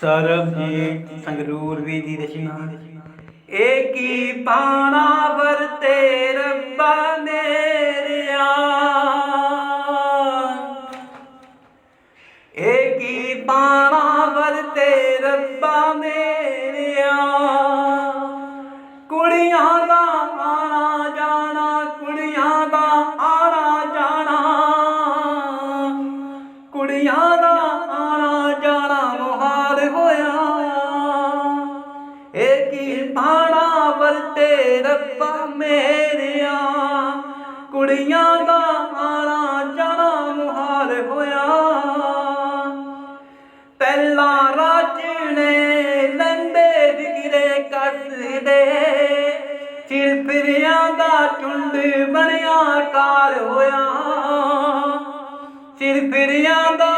ਸਰਬਜੀਤ ਸੰਗਰੂਰ ਵੀ ਦੀ ਰਚਨਾ ਏ ਕੀ ਪਾਣਾ ਵਰਤੇ ਰੱਬਾ ਨੇਰਿਆ ਏ ਕੀ ਪਾਣਾ ਵਰਤੇ ਰੱਬਾ ਮੇਰਿਆ? ਕੁੜੀਆਂ ਦਾ ਆਣਾ ਜਾਣਾ, ਕੁੜੀਆਂ ਦਾ ਆਣਾ ਜਾਣਾ। ਕੁੜੀਆਂ ਕੀ ਪਾਣਾ ਵਰਤੇ ਰੱਬਾ ਮੇਰਿਆ? ਕੁੜੀਆਂ ਦਾ ਆਣਾ ਜਾਣਾ ਮੁਹਾਲ ਹੋਇਆ। ਪਹਿਲਾ ਰਾਜਣੇ ਲੰਦੇ ਵਿਗਰੇ ਕੱਸਦੇ ਫਿਰ ਫਿਰਿਆਂ ਦਾ ਝੁੰਡ ਬਣਿਆ ਕਾਲ ਹੋਇਆ। ਫਿਰ ਫਿਰਿਆਂ ਦਾ